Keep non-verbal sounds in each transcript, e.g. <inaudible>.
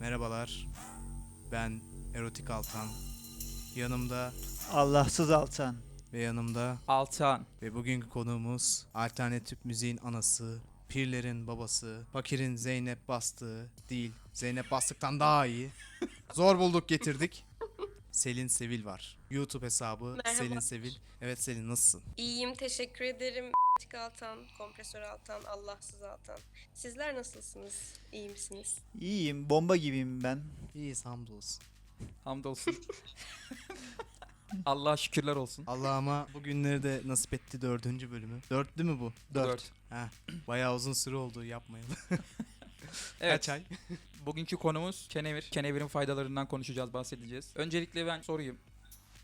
Merhabalar. Ben Erotik Altan. Yanımda Allahsız altan. ve yanımda Altan. ve bugünkü konuğumuz alternatif müziğin anası, pirlerin babası, fakirin Zeynep bastığı değil, Zeynep bastıktan daha iyi. Zor bulduk getirdik. Selin Sevil var. YouTube hesabı Merhaba. Selin Sevil. Evet Selin nasılsın? İyiyim teşekkür ederim. Altan, kompresör Altan, Allahsız Altan. Sizler nasılsınız? İyi misiniz? İyiyim, bomba gibiyim ben. İyiyiz hamdolsun. Hamdolsun. Allah'a şükürler olsun. Allah'ıma bugünleri de nasip etti dördüncü bölümü. Dörtlü mü bu? Dört. Heh, bayağı uzun süre oldu yapmayalım. Evet. Kaç ay? Bugünkü konumuz kenevir. Kenevirin faydalarından konuşacağız, bahsedeceğiz. Öncelikle ben sorayım.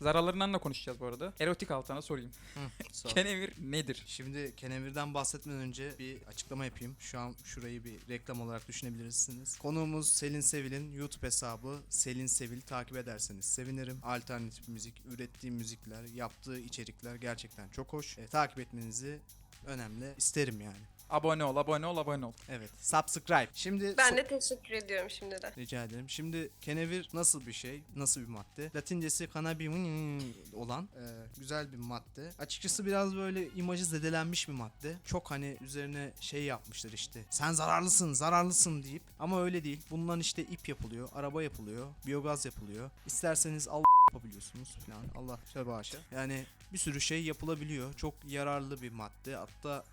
Zararlarından da konuşacağız bu arada. Erotik Altan'a sorayım. <laughs> Ol. Kenevir nedir? Şimdi kenevirden bahsetmeden önce bir açıklama yapayım. Şu an şurayı bir reklam olarak düşünebilirsiniz. Konuğumuz Selin Sevil'in YouTube hesabı Selin Sevil takip ederseniz sevinirim. Alternatif müzik, ürettiği müzikler, yaptığı içerikler gerçekten çok hoş. E, takip etmenizi önemli isterim yani. Abone ol, abone ol, abone ol. Evet. Subscribe. Şimdi Ben de teşekkür ediyorum şimdiden. Rica ederim. Şimdi kenevir nasıl bir şey? Nasıl bir madde? Latincesi cannabium olan e, güzel bir madde. Açıkçası biraz böyle imajı zedelenmiş bir madde. Çok hani üzerine şey yapmışlar işte. Sen zararlısın, zararlısın deyip. Ama öyle değil. Bundan işte ip yapılıyor, araba yapılıyor, biyogaz yapılıyor. İsterseniz al yapabiliyorsunuz falan. Allah tövbe haşa. Yani bir sürü şey yapılabiliyor. Çok yararlı bir madde. Hatta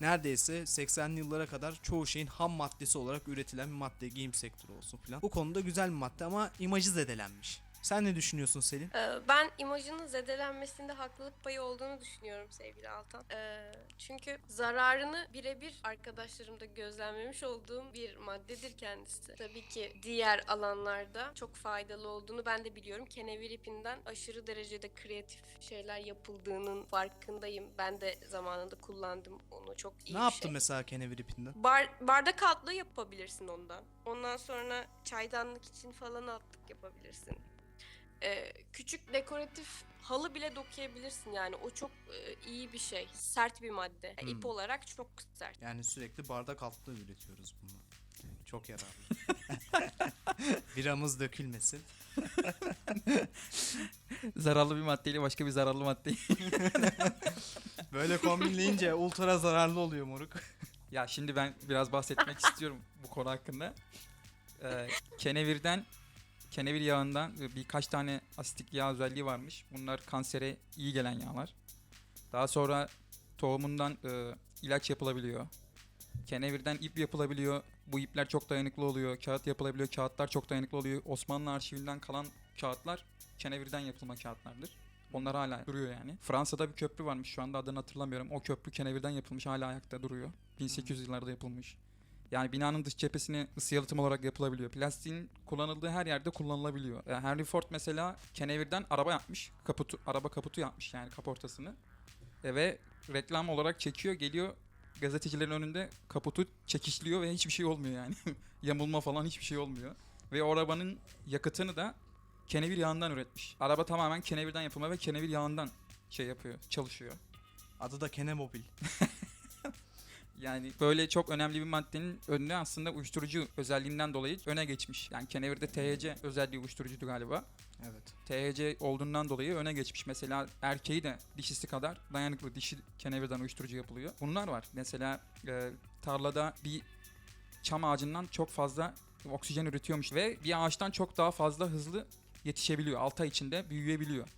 neredeyse 80'li yıllara kadar çoğu şeyin ham maddesi olarak üretilen bir madde giyim sektörü olsun filan. Bu konuda güzel bir madde ama imajı zedelenmiş. Sen ne düşünüyorsun Selin? Ee, Ben imajının zedelenmesinde haklılık payı olduğunu düşünüyorum sevgili Altan. Ee, Çünkü zararını birebir arkadaşlarımda gözlemlemiş olduğum bir maddedir kendisi. Tabii ki diğer alanlarda çok faydalı olduğunu ben de biliyorum. Kenevir ipinden aşırı derecede kreatif şeyler yapıldığının farkındayım. Ben de zamanında kullandım onu çok iyi ne bir yaptın şey. mesela kenevir ipinden? Bar, bardak altlığı yapabilirsin ondan. Ondan sonra çaydanlık için falan altlık yapabilirsin. Ee, küçük dekoratif halı bile dokuyabilirsin yani. O çok e, iyi bir şey. Sert bir madde. Hmm. İp olarak çok sert. Yani sürekli bardak altlığı üretiyoruz bunu. Çok yararlı. <laughs> Biramız dökülmesin. <laughs> Zararlı bir maddeyle başka bir zararlı madde. <laughs> Böyle kombinleyince ultra zararlı oluyor moruk. ya şimdi ben biraz bahsetmek istiyorum bu konu hakkında. Ee, kenevirden, kenevir yağından birkaç tane asitik yağ özelliği varmış. Bunlar kansere iyi gelen yağlar. Daha sonra tohumundan e, ilaç yapılabiliyor. Kenevirden ip yapılabiliyor. Bu ipler çok dayanıklı oluyor. Kağıt yapılabiliyor. Kağıtlar çok dayanıklı oluyor. Osmanlı arşivinden kalan kağıtlar kenevirden yapılma kağıtlardır. Onlar hala duruyor yani. Fransa'da bir köprü varmış şu anda adını hatırlamıyorum. O köprü kenevirden yapılmış hala ayakta duruyor. 1800 yıllarda yapılmış. Yani binanın dış cephesine ısı yalıtım olarak yapılabiliyor. Plastiğin kullanıldığı her yerde kullanılabiliyor. Yani Henry Ford mesela kenevirden araba yapmış. Kaputu, araba kaputu yapmış yani kaportasını. E ve reklam olarak çekiyor geliyor gazetecilerin önünde kaputu çekişliyor ve hiçbir şey olmuyor yani. <laughs> Yamulma falan hiçbir şey olmuyor. Ve o arabanın yakıtını da kenevir yağından üretmiş. Araba tamamen kenevirden yapılma ve kenevir yağından şey yapıyor, çalışıyor. Adı da kenemobil. <laughs> Yani böyle çok önemli bir maddenin önüne aslında uyuşturucu özelliğinden dolayı öne geçmiş. Yani kenevirde THC özelliği uyuşturucuydu galiba. Evet. THC olduğundan dolayı öne geçmiş. Mesela erkeği de dişisi kadar dayanıklı dişi kenevirden uyuşturucu yapılıyor. Bunlar var. Mesela e, tarlada bir çam ağacından çok fazla oksijen üretiyormuş ve bir ağaçtan çok daha fazla hızlı yetişebiliyor. 6 ay içinde büyüyebiliyor.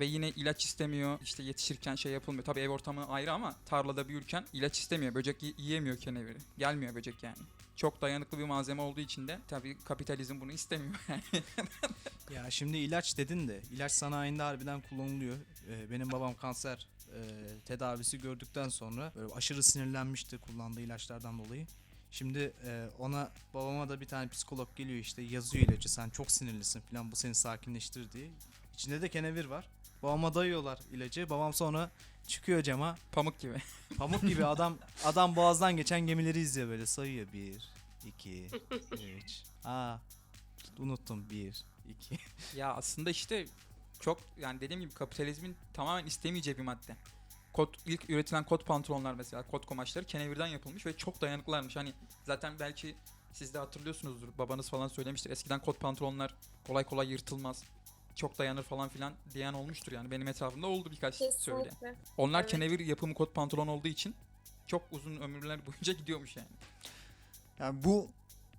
Ve yine ilaç istemiyor. İşte yetişirken şey yapılmıyor. Tabii ev ortamı ayrı ama tarlada büyürken ilaç istemiyor. Böcek yiyemiyor keneviri. Gelmiyor böcek yani. Çok dayanıklı bir malzeme olduğu için de tabii kapitalizm bunu istemiyor <laughs> yani. Ya şimdi ilaç dedin de ilaç sanayinde harbiden kullanılıyor. Ee, benim babam kanser e, tedavisi gördükten sonra böyle aşırı sinirlenmişti kullandığı ilaçlardan dolayı. Şimdi e, ona babama da bir tane psikolog geliyor işte yazıyor ilacı sen çok sinirlisin falan bu seni sakinleştirir diye. İçinde de kenevir var. Babama dayıyorlar ilacı. Babam sonra çıkıyor cama Pamuk gibi. pamuk gibi <laughs> adam adam boğazdan geçen gemileri izliyor böyle sayıyor. Bir, iki, üç. Aa unuttum bir, iki. Ya aslında işte çok yani dediğim gibi kapitalizmin tamamen istemeyeceği bir madde. Kot, ilk üretilen kot pantolonlar mesela kot kumaşları kenevirden yapılmış ve çok dayanıklılarmış. Hani zaten belki Siz de hatırlıyorsunuzdur. Babanız falan söylemiştir. Eskiden kot pantolonlar kolay kolay yırtılmaz. Çok dayanır falan filan diyen olmuştur yani. Benim etrafımda oldu birkaç söyle. Kesinlikle. Onlar Evet. kenevir yapımı kot pantolon olduğu için çok uzun ömürler boyunca gidiyormuş yani. Yani bu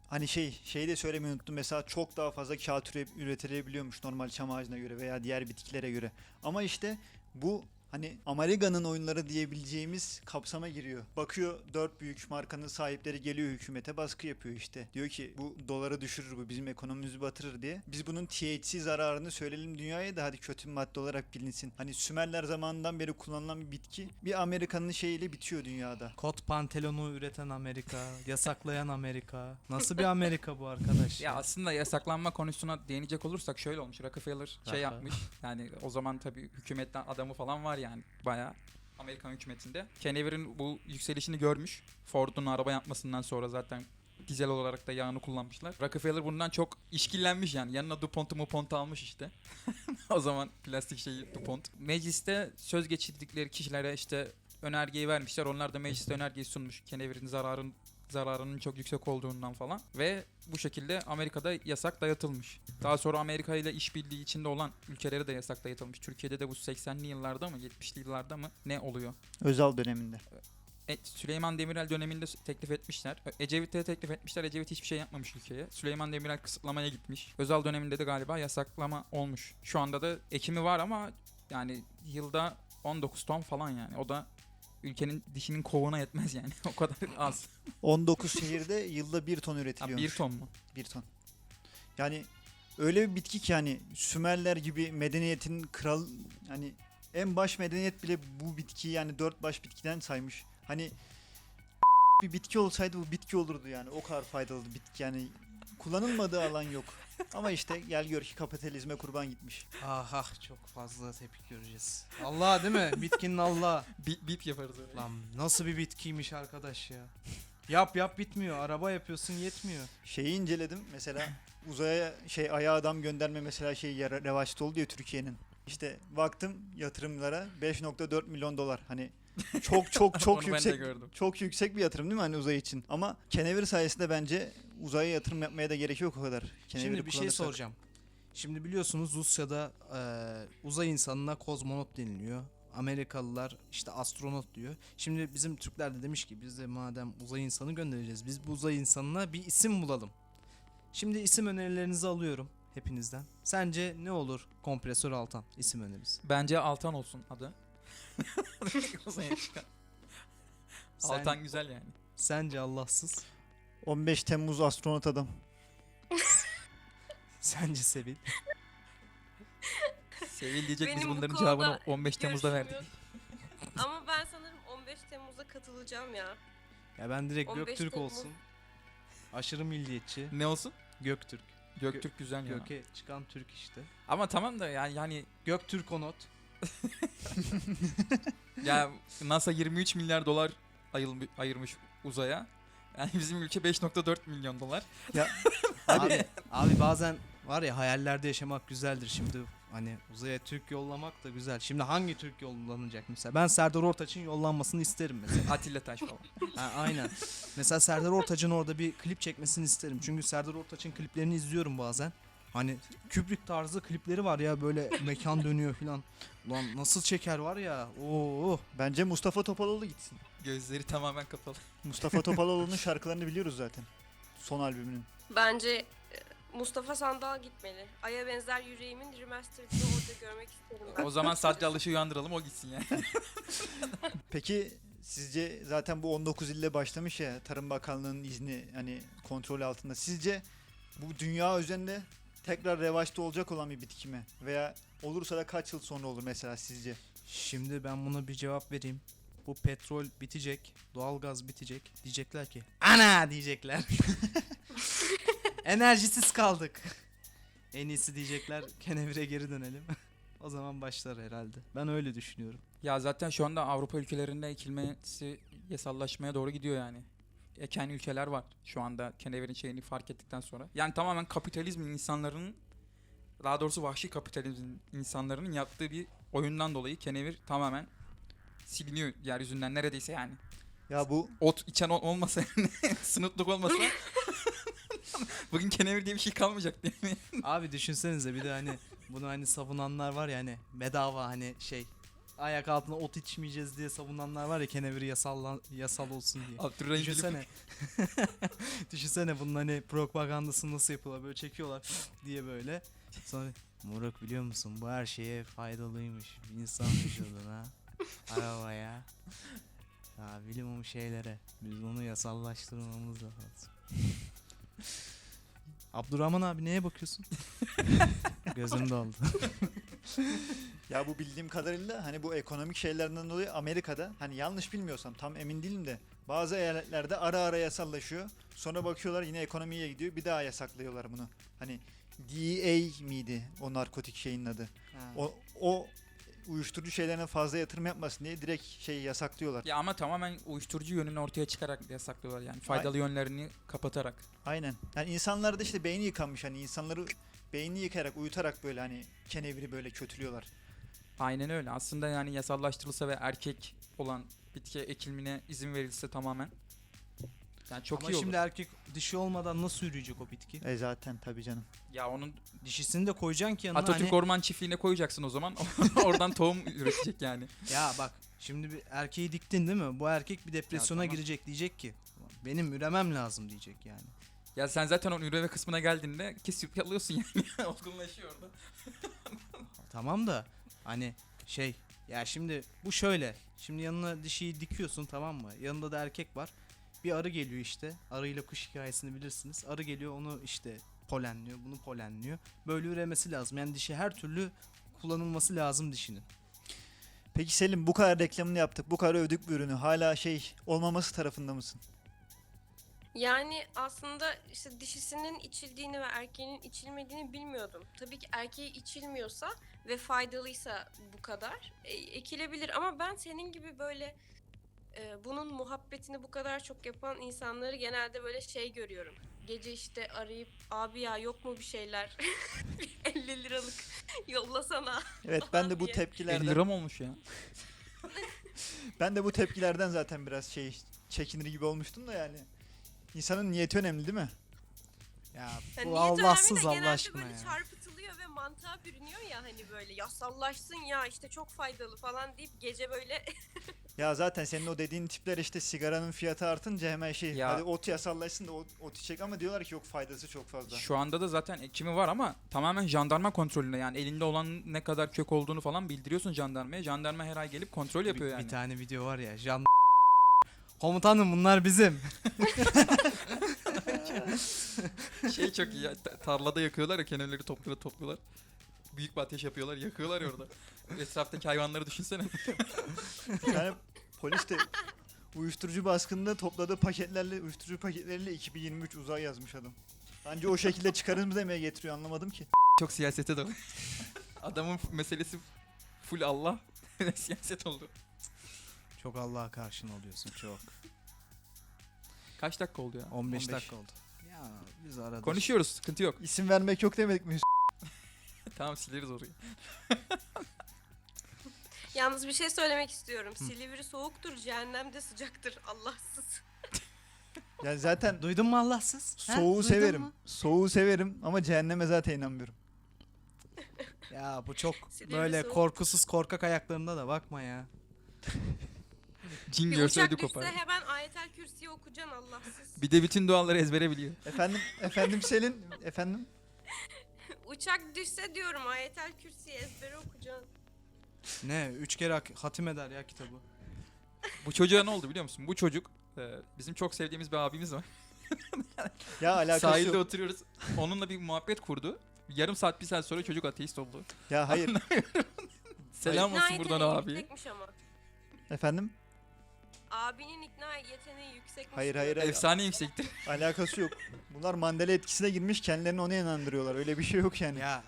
hani şey şeyi de söylemeyi unuttum. Mesela çok daha fazla kağıt üre- üretilebiliyormuş normal çam ağacına göre veya diğer bitkilere göre. Ama işte bu hani Amerika'nın oyunları diyebileceğimiz kapsama giriyor. Bakıyor dört büyük markanın sahipleri geliyor hükümete baskı yapıyor işte. Diyor ki bu doları düşürür bu bizim ekonomimizi batırır diye. Biz bunun THC zararını söyleyelim dünyaya da hadi kötü madde olarak bilinsin. Hani Sümerler zamanından beri kullanılan bir bitki bir Amerikanın şeyiyle bitiyor dünyada. Kot pantolonu üreten Amerika, yasaklayan Amerika. Nasıl bir Amerika bu arkadaş? Ya aslında yasaklanma konusuna değinecek olursak şöyle olmuş. Rockefeller şey yapmış. Yani o zaman tabii hükümetten adamı falan var yani bayağı. Amerikan hükümetinde. Kenevir'in bu yükselişini görmüş. Ford'un araba yapmasından sonra zaten dizel olarak da yağını kullanmışlar. Rockefeller bundan çok işkillenmiş yani. Yanına DuPont'u MuPont'u almış işte. <laughs> o zaman plastik şeyi DuPont. Mecliste söz geçirdikleri kişilere işte önergeyi vermişler. Onlar da mecliste önergeyi sunmuş. Kenevir'in zararın zararının çok yüksek olduğundan falan ve bu şekilde Amerika'da yasak dayatılmış. Daha sonra Amerika ile işbirliği içinde olan ülkelere de yasak dayatılmış. Türkiye'de de bu 80'li yıllarda mı 70'li yıllarda mı ne oluyor? Özal döneminde. E, Süleyman Demirel döneminde teklif etmişler. Ecevit'e teklif etmişler. Ecevit hiçbir şey yapmamış ülkeye. Süleyman Demirel kısıtlamaya gitmiş. Özal döneminde de galiba yasaklama olmuş. Şu anda da ekimi var ama yani yılda 19 ton falan yani. O da ülkenin dişinin kovuğuna yetmez yani. <laughs> o kadar az. 19 şehirde yılda 1 ton Ha, üretiliyormuş. bir ton mu? 1 ton. Yani öyle bir bitki ki hani Sümerler gibi medeniyetin kral hani en baş medeniyet bile bu bitkiyi yani dört baş bitkiden saymış. Hani bir bitki olsaydı bu bitki olurdu yani. O kadar faydalı bitki yani. Kullanılmadığı alan yok. Ama işte gel gör ki kapitalizme kurban gitmiş. Ah ah çok fazla tepki göreceğiz. Allah değil mi? Bitkinin Allah. Bip bip yaparız öyle. Lan nasıl bir bitkiymiş arkadaş ya. Yap yap bitmiyor. Araba yapıyorsun yetmiyor. Şeyi inceledim mesela uzaya şey aya adam gönderme mesela şey revaçta oldu ya Türkiye'nin. İşte baktım yatırımlara 5.4 milyon dolar. Hani çok çok <laughs> çok Onu ben de yüksek gördüm. çok yüksek bir yatırım değil mi hani uzay için? Ama kenevir sayesinde bence uzaya yatırım yapmaya da gerek yok o kadar. Keneviri Şimdi bir şey kullanırsak- soracağım. Şimdi biliyorsunuz Rusya'da e, uzay insanına kozmonot deniliyor. Amerikalılar işte astronot diyor. Şimdi bizim Türkler de demiş ki biz de madem uzay insanı göndereceğiz. Biz bu uzay insanına bir isim bulalım. Şimdi isim önerilerinizi alıyorum hepinizden. Sence ne olur kompresör altan isim önerisi? Bence Altan olsun adı. Sen- Altan güzel yani. Sence Allahsız? 15 Temmuz astronot adam. <laughs> Sence Sevil? Sevil diyecek biz Benim bu bunların konuda cevabını 15 Temmuz'da verdik. yok. Ama ben sanırım 15 Temmuz'a katılacağım ya. Ya ben direkt 15 Göktürk Temmuz. olsun. Aşırı milliyetçi. Ne olsun? Göktürk. Göktürk güzel ya. Göke çıkan Türk işte. Ama tamam da yani yani Göktürk onot. Ya NASA 23 milyar dolar ayıl- ayırmış uzaya. Yani bizim ülke 5.4 milyon dolar. <laughs> Abi, abi bazen var ya hayallerde yaşamak güzeldir. Şimdi hani uzaya Türk yollamak da güzel. Şimdi hangi Türk yollanacak mesela? Ben Serdar Ortaç'ın yollanmasını isterim mesela. Atilla Taş falan. Ha, aynen. Mesela Serdar Ortaç'ın orada bir klip çekmesini isterim. Çünkü Serdar Ortaç'ın kliplerini izliyorum bazen. Hani Kubrick tarzı klipleri var ya böyle <laughs> mekan dönüyor filan. Ulan nasıl çeker var ya. Oo. Bence Mustafa Topaloğlu gitsin. Gözleri tamamen kapalı. Mustafa Topaloğlu'nun <laughs> şarkılarını biliyoruz zaten. Son albümünün. Bence e, Mustafa Sandal gitmeli. Aya benzer yüreğimin remastered'ını orada görmek isterim ben. O zaman sadece Alış'ı uyandıralım o gitsin yani. <laughs> Peki sizce zaten bu 19 ille başlamış ya Tarım Bakanlığı'nın izni hani kontrol altında. Sizce bu dünya üzerinde tekrar revaçta olacak olan bir bitki mi? Veya olursa da kaç yıl sonra olur mesela sizce? Şimdi ben buna bir cevap vereyim. Bu petrol bitecek, doğalgaz bitecek. Diyecekler ki ana diyecekler. <laughs> Enerjisiz kaldık. En iyisi diyecekler kenevire geri dönelim. <laughs> o zaman başlar herhalde. Ben öyle düşünüyorum. ya zaten şu anda Avrupa ülkelerinde ekilmesi yasallaşmaya doğru gidiyor yani. Eken ülkeler var şu anda kenevirin şeyini fark ettikten sonra. Yani tamamen kapitalizmin insanların daha doğrusu vahşi kapitalizmin insanların yaptığı bir oyundan dolayı kenevir tamamen siliniyor yeryüzünden neredeyse yani. Ya bu Ot içen ol- olmasa yani <laughs> sınıflık olmasa <laughs> Bugün kenevir diye bir şey kalmayacak değil mi? Abi düşünsenize bir de hani bunu hani savunanlar var ya hani bedava hani şey ayak altına ot içmeyeceğiz diye savunanlar var ya keneviri yasal yasal olsun diye. Abdurrahim Düşünsene. <laughs> Düşünsene bunun hani propagandası nasıl yapıyorlar böyle çekiyorlar <sniffs> diye böyle. Sonra Murat biliyor musun bu her şeye faydalıymış. İnsan vücuduna, <laughs> arabaya. Ya bilim o şeylere. Biz bunu yasallaştırmamız lazım. <laughs> Abdurrahman abi neye bakıyorsun? <laughs> Gözüm doldu. <laughs> Ya bu bildiğim kadarıyla hani bu ekonomik şeylerden dolayı Amerika'da hani yanlış bilmiyorsam tam emin değilim de bazı eyaletlerde ara ara yasallaşıyor. Sonra bakıyorlar yine ekonomiye gidiyor bir daha yasaklıyorlar bunu. Hani DEA miydi o narkotik şeyin adı? O, o uyuşturucu şeylerine fazla yatırım yapmasın diye direkt şey yasaklıyorlar. Ya ama tamamen uyuşturucu yönünü ortaya çıkarak yasaklıyorlar yani. Faydalı yönlerini kapatarak. Aynen. Yani insanlar da işte beyni yıkanmış hani insanları beynini yıkayarak uyutarak böyle hani keneviri böyle kötülüyorlar. Aynen öyle. Aslında yani yasallaştırılsa ve erkek olan bitki ekilmine izin verilse tamamen. Yani çok Ama iyi olur. şimdi erkek dişi olmadan nasıl yürüyecek o bitki? E zaten tabii canım. Ya onun Dişisini de koyacaksın ki yanına Atatürk hani- Orman Çiftliği'ne koyacaksın o zaman. <laughs> Oradan tohum üretecek yani. Ya bak şimdi bir erkeği diktin değil mi? Bu erkek bir depresyona tamam. girecek diyecek ki benim üremem lazım diyecek yani. Ya sen zaten onun üreme kısmına geldiğinde kesip alıyorsun yani. <laughs> Olgunlaşıyor orada. <laughs> Tamam da hani şey ya şimdi bu şöyle. Şimdi yanına dişiyi dikiyorsun tamam mı? Yanında da erkek var. Bir arı geliyor işte. Arıyla kuş hikayesini bilirsiniz. Arı geliyor onu işte polenliyor. Bunu polenliyor. Böyle üremesi lazım. Yani dişi her türlü kullanılması lazım dişinin. Peki Selim bu kadar reklamını yaptık. Bu kadar övdük bu ürünü. Hala şey olmaması tarafında mısın? Yani aslında işte dişisinin içildiğini ve erkeğinin içilmediğini bilmiyordum. Tabii ki erkeği içilmiyorsa ve faydalıysa bu kadar e, ekilebilir ama ben senin gibi böyle e, bunun muhabbetini bu kadar çok yapan insanları genelde böyle şey görüyorum. Gece işte arayıp abi ya yok mu bir şeyler <laughs> 50 liralık yollasana. Evet ben de bu Diye. 50 tepkilerden lira mı olmuş ya? <laughs> ben de bu tepkilerden zaten biraz şey çekinir gibi olmuştum da yani. İnsanın niyeti önemli değil mi? Ya Yani bu niyet Allahsız Allah genelde aşkına böyle ya. çarpıtılıyor ve mantığa bürünüyor ya hani böyle yasallaşsın ya işte çok faydalı falan deyip gece böyle <laughs> Ya zaten senin o dediğin tipler işte sigaranın fiyatı artınca hemen şey Ya- hadi ot yasallaşsın da ot, ot içecek ama diyorlar ki yok faydası çok fazla. Şu anda da zaten ekimi var ama tamamen jandarma kontrolünde yani elinde olan ne kadar kök olduğunu falan bildiriyorsun jandarmaya. Jandarma her ay gelip kontrol yapıyor bir, yani. bir tane video var ya. Jan Komutanım bunlar bizim. <laughs> <laughs> Şey çok iyi ya ta- tarlada yakıyorlar ya kenevleri topluyorlar topluyorlar. Büyük bir ateş yapıyorlar yakıyorlar ya orada. <laughs> Etraftaki hayvanları düşünsene. Yani polis de uyuşturucu baskında topladığı paketlerle uyuşturucu paketleriyle 2023 uzay yazmış adam. Bence o şekilde çıkarımız demeye getiriyor anlamadım ki. çok siyasete de Adamın meselesi full Allah <laughs> siyaset oldu. Çok Allah'a karşın oluyorsun çok. Kaç dakika oldu ya? 15, 15. dakika oldu. Ya biz arada Konuşuyoruz sıkıntı yok. İsim vermek yok demedik mi? <laughs> Tamam sileriz orayı. <laughs> Yalnız bir şey söylemek istiyorum. Silivri soğuktur, cehennem de sıcaktır. <laughs> Allahsız. Yani zaten Duydun mu Allahsız? Soğuğu Duydun severim. mu? Soğuğu severim ama cehenneme zaten inanmıyorum. Ya bu çok Silivri böyle soğuk. korkusuz korkak ayaklarında da bakma ya. Cin Bir görse uçak ödü düşse kopar. hemen ayetel kürsüyü okuyacaksın Allahsız. Bir de bütün duaları ezbere biliyor. Efendim efendim Selin efendim Uçak düşse diyorum ayetel kürsüyü ezbere okuyacaksın. Ne? Üç kere hak- hatim eder ya kitabı. Bu çocuğa ne oldu biliyor musun? Bu çocuk e, bizim çok sevdiğimiz bir abimiz var. <laughs> ya alakası Sahilde yok. oturuyoruz. Onunla bir muhabbet kurdu. Yarım saat bir saat sonra çocuk ateist oldu. Ya hayır <laughs> Selam olsun buradan abi. ama. efendim Abinin ikna yeteneği yüksekmiş. Hayır, hayır, hayır. Efsane yüksektir. <laughs> alakası yok. Bunlar Mandela etkisine girmiş kendilerini ona inandırıyorlar. Öyle bir şey yok yani. Ya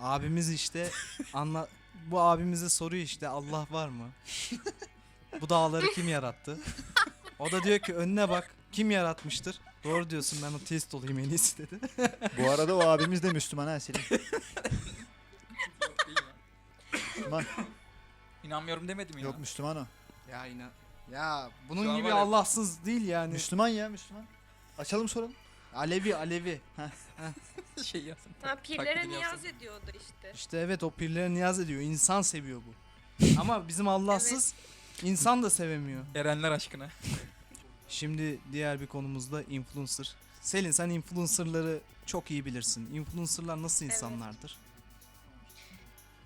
abimiz işte anla bu abimize soruyor işte Allah var mı? bu dağları kim yarattı? O da diyor ki önüne bak kim yaratmıştır? Doğru diyorsun ben ateist olayım en iyisi dedi. Bu arada o abimiz de Müslüman ha Selin. Müslüman. İnanmıyorum demedim ya. Yok Müslüman o. Ya inan. Ya bunun Şu gibi var ya- Allahsız değil yani. Müslüman ya Müslüman. Açalım soralım. Alevi Alevi. <laughs> şey yazın. Ha pirlere Taklidini niyaz yapsın. ediyordu işte. İşte evet o pirlere niyaz ediyor. İnsan seviyor bu. <laughs> Ama bizim Allahsız insan da sevemiyor. Erenler aşkına. <laughs> Şimdi diğer bir konumuzda influencer. Selin sen influencerları çok iyi bilirsin. Influencerlar nasıl Evet. insanlardır?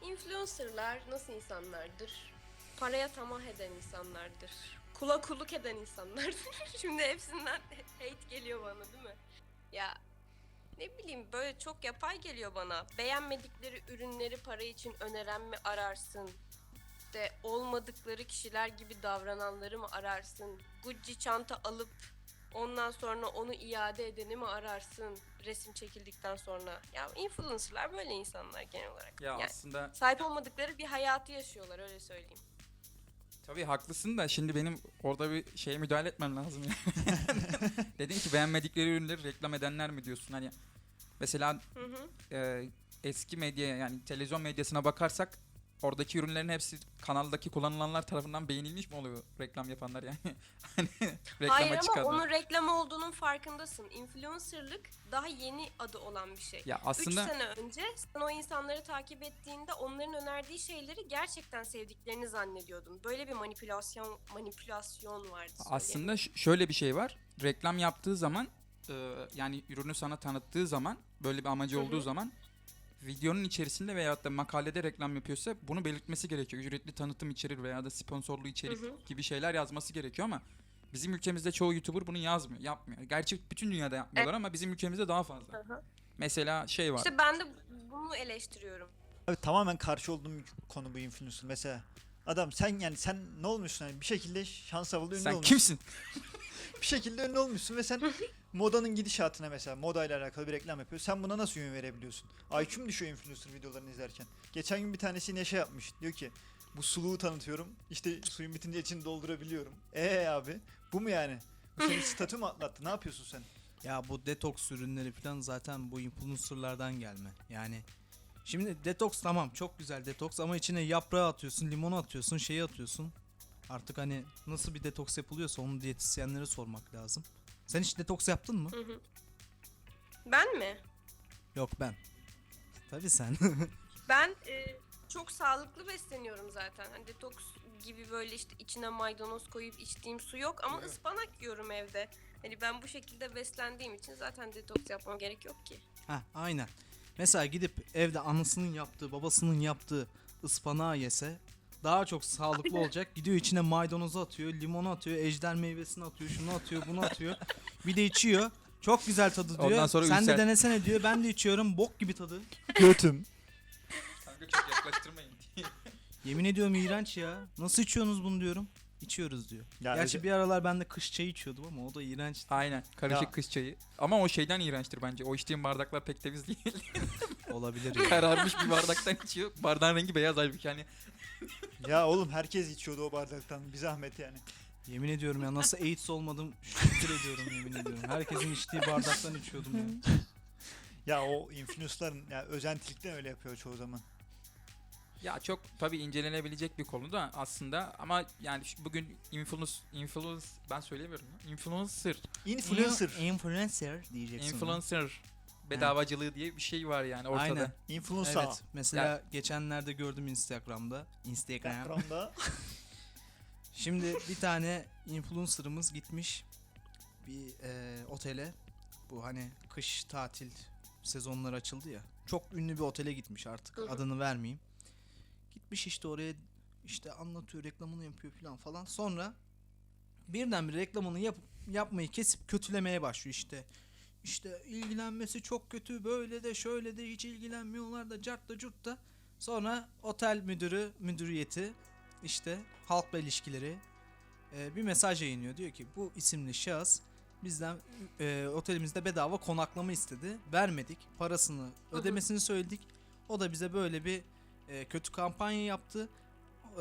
Influencerlar nasıl insanlardır? Paraya tamah eden insanlardır. Kula kulluk eden insanlardır. <laughs> Şimdi hepsinden hate geliyor bana değil mi? Ya ne bileyim böyle çok yapay geliyor bana. Beğenmedikleri ürünleri para için öneren mi ararsın? İşte olmadıkları kişiler gibi davrananları mı ararsın? Gucci çanta alıp ondan sonra onu iade edeni mi ararsın resim çekildikten sonra? Ya influencerlar böyle insanlar genel olarak. Ya Yani aslında sahip olmadıkları bir hayatı yaşıyorlar öyle söyleyeyim. Tabii haklısın da şimdi benim orada bir şeye müdahale etmem lazım <laughs> ya. Dedin ki beğenmedikleri ürünleri reklam edenler mi diyorsun? Hani mesela Hı hı. e, eski medya yani televizyon medyasına bakarsak oradaki ürünlerin hepsi kanaldaki kullanılanlar tarafından beğenilmiş mi oluyor reklam yapanlar yani? <laughs> hani reklama Hayır ama çıkanlar. onun reklam olduğunun farkındasın. Influencerlık daha yeni adı olan bir şey. Ya 3 aslında sene önce sen o insanları takip ettiğinde onların önerdiği şeyleri gerçekten sevdiklerini zannediyordun. Böyle bir manipülasyon manipülasyon vardı. aslında şöyle bir şey var. Reklam yaptığı zaman yani ürünü sana tanıttığı zaman böyle bir amacı Hı hı. olduğu zaman videonun içerisinde veyahut da makalede reklam yapıyorsa bunu belirtmesi gerekiyor. Ücretli tanıtım içerir veya da sponsorlu içerik Hı hı. gibi şeyler yazması gerekiyor ama bizim ülkemizde çoğu YouTuber bunu yazmıyor, yapmıyor. Gerçi bütün dünyada yapmıyorlar ama bizim ülkemizde daha fazla. Hı hı. Mesela şey var. İşte ben de bunu eleştiriyorum. Abi tamamen karşı olduğum bir konu bu influencer. Mesela adam sen yani sen ne olmuşsun hani bir şekilde şans havalı ünlü Sen olmuşsun. kimsin? <laughs> Bir şekilde ünlü olmuşsun ve sen modanın gidişatına mesela modayla alakalı bir reklam yapıyor. Sen buna nasıl yön verebiliyorsun? IQ'm düşüyor influencer videolarını izlerken. Geçen gün bir tanesi yine şey yapmış. Diyor ki bu suluğu tanıtıyorum. İşte suyun bitince içini doldurabiliyorum. Ee abi bu mu yani? Bu senin <laughs> statü mü atlattı? Ne yapıyorsun sen? Ya bu detoks ürünleri falan zaten bu influencerlardan gelme. Yani şimdi detoks tamam çok güzel detoks ama içine yaprağı atıyorsun, limonu atıyorsun, şeyi atıyorsun. Artık hani nasıl bir detoks yapılıyorsa onu diyetisyenlere sormak lazım. Sen hiç detoks yaptın mı? Hı hı. Ben mi? Yok ben. Tabii sen. <laughs> Ben e, çok sağlıklı besleniyorum zaten. Hani detoks gibi böyle işte içine maydanoz koyup içtiğim su yok ama Evet. ıspanak yiyorum evde. Hani ben bu şekilde beslendiğim için zaten detoks yapmam gerek yok ki. ha aynen. Mesela gidip evde anasının yaptığı, babasının yaptığı ıspanağı yese daha çok sağlıklı olacak. Gidiyor içine maydanozu atıyor, limonu atıyor, ejder meyvesini atıyor, şunu atıyor, bunu atıyor. Bir de içiyor. Çok güzel tadı diyor. Ondan sonra Sen de denesene diyor. Ben de içiyorum. Bok gibi tadı. Götüm. Kanka çok yaklaştırmayın. <laughs> Yemin ediyorum iğrenç ya. Nasıl içiyorsunuz bunu diyorum. İçiyoruz diyor. Ya Gerçi öyle- bir aralar ben de kış çayı içiyordum ama o da iğrenç. Aynen. Karışık Ya. kız çayı. Ama o şeyden iğrençtir bence. O içtiğim bardaklar pek temiz değil. Olabilir ya. <laughs> Kararmış bir bardaktan içiyor. Bardağın rengi beyaz halbuki hani. Ya oğlum herkes içiyordu o bardaktan. Bir zahmet yani. Yemin ediyorum ya nasıl AIDS olmadım şükür ediyorum yemin ediyorum. Herkesin içtiği bardaktan içiyordum ya. Ya o influencerların ya özentilikten öyle yapıyor çoğu zaman. Ya çok tabii incelenebilecek bir konu da aslında ama yani şu- bugün influence influence ben söyleyemiyorum ya. Influencer, Influencer. Influencer diyeceksin. influencer bedavacılığı diye bir şey var yani ortada. Aynen. Influencer. Evet. Mesela geçenlerde gördüm Instagram'da. Instagram. Instagram'da. <laughs> Şimdi bir tane influencer'ımız gitmiş bir e, otele. Bu hani kış tatil sezonları açıldı ya. Çok ünlü bir otele gitmiş artık. Adını vermeyeyim. Gitmiş işte oraya işte anlatıyor, reklamını yapıyor falan falan. Sonra birden bir reklamını yap, yapmayı kesip kötülemeye başlıyor işte. İşte ilgilenmesi çok kötü, böyle de şöyle de hiç ilgilenmiyorlar da cart da curt da. Sonra otel müdürü, müdüriyeti işte halkla ilişkileri e, bir mesaj yayınlıyor. Diyor ki bu isimli şahıs bizden e, otelimizde bedava konaklama istedi. Vermedik. Parasını ödemesini söyledik. O da bize böyle bir e, kötü kampanya yaptı.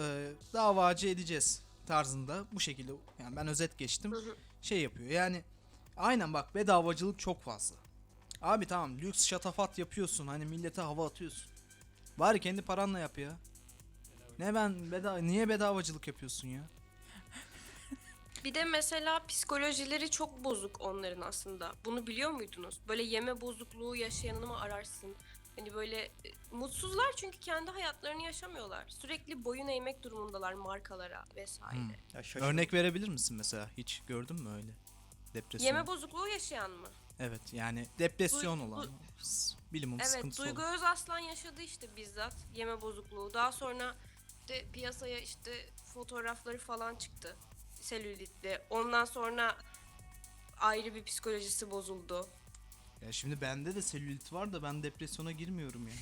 E, davacı edeceğiz tarzında bu şekilde yani ben özet geçtim. Şey yapıyor. Yani aynen bak bedavacılık çok fazla. Abi tamam lüks şatafat yapıyorsun. Hani millete hava atıyorsun. Bari kendi paranla yap ya. Ne ben bedava niye bedavacılık yapıyorsun ya? <laughs> Bir de mesela psikolojileri çok bozuk onların aslında. Bunu biliyor muydunuz? Böyle yeme bozukluğu yaşayanını mı ararsın? Hani böyle e, mutsuzlar çünkü kendi hayatlarını yaşamıyorlar. Sürekli boyun eğmek durumundalar markalara vesaire. Hmm. Ya şaşırdım. Örnek verebilir misin mesela? Hiç gördün mü öyle? Depresyon. Yeme bozukluğu yaşayan mı? Evet yani depresyon Duy- olan. du- Bilimum Evet, sıkıntısı Duygu olan. Özaslan yaşadı işte bizzat yeme bozukluğu. Daha sonra işte piyasaya işte fotoğrafları falan çıktı. Selülitli. Ondan sonra ayrı bir psikolojisi bozuldu. Ya şimdi bende de selülit var da ben depresyona girmiyorum yani.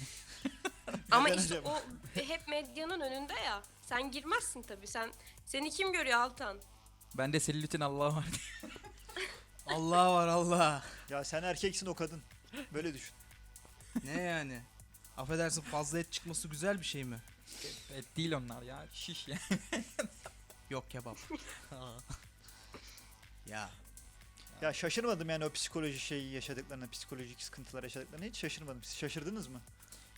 <laughs> Ama Neden işte acaba? o hep medyanın önünde ya. Sen girmezsin tabii. Sen seni kim görüyor Altan? Bende selülitin Allah'ı var. <laughs> Allah var Allah. Ya sen erkeksin o kadın. Böyle düşün. Ne yani? Affedersin fazla et çıkması güzel bir şey mi? Et değil onlar ya. Şiş ya. <laughs> Yok kebap. <laughs> ya Ya şaşırmadım yani o psikoloji şeyi yaşadıklarına, psikolojik sıkıntılar yaşadıklarına hiç şaşırmadım. Siz şaşırdınız mı?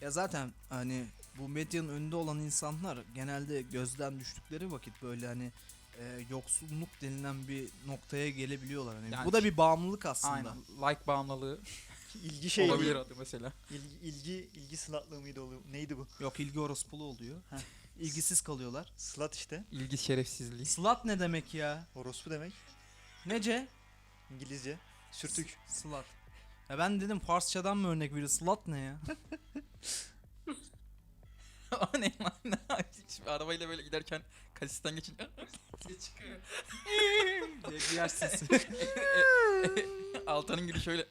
ya zaten hani bu medyanın önünde olan insanlar genelde gözden düştükleri vakit böyle hani e, yoksulluk denilen bir noktaya gelebiliyorlar. Hani Yani bu da bir bağımlılık aslında. Aynen. Like bağımlılığı <laughs> İlgi şey olabilir adı mesela. İlgi, ilgi, ilgi slatlığı mıydı o? Neydi bu? Yok ilgi orospulu oluyor. Heh. <laughs> İlgisiz kalıyorlar. Slat işte. İlgi şerefsizliği. Slut ne demek ya? Orospu demek. Nece? İngilizce. Sürtük. Slut. Ya ben dedim Farsçadan mı örnek veriyor? Slut ne ya? <laughs> <laughs> o ne lan? Şimdi arabayla böyle giderken kasisten geçin. diye <laughs> çıkıyor. <laughs> diye diğer sesi. Altan'ın gibi şöyle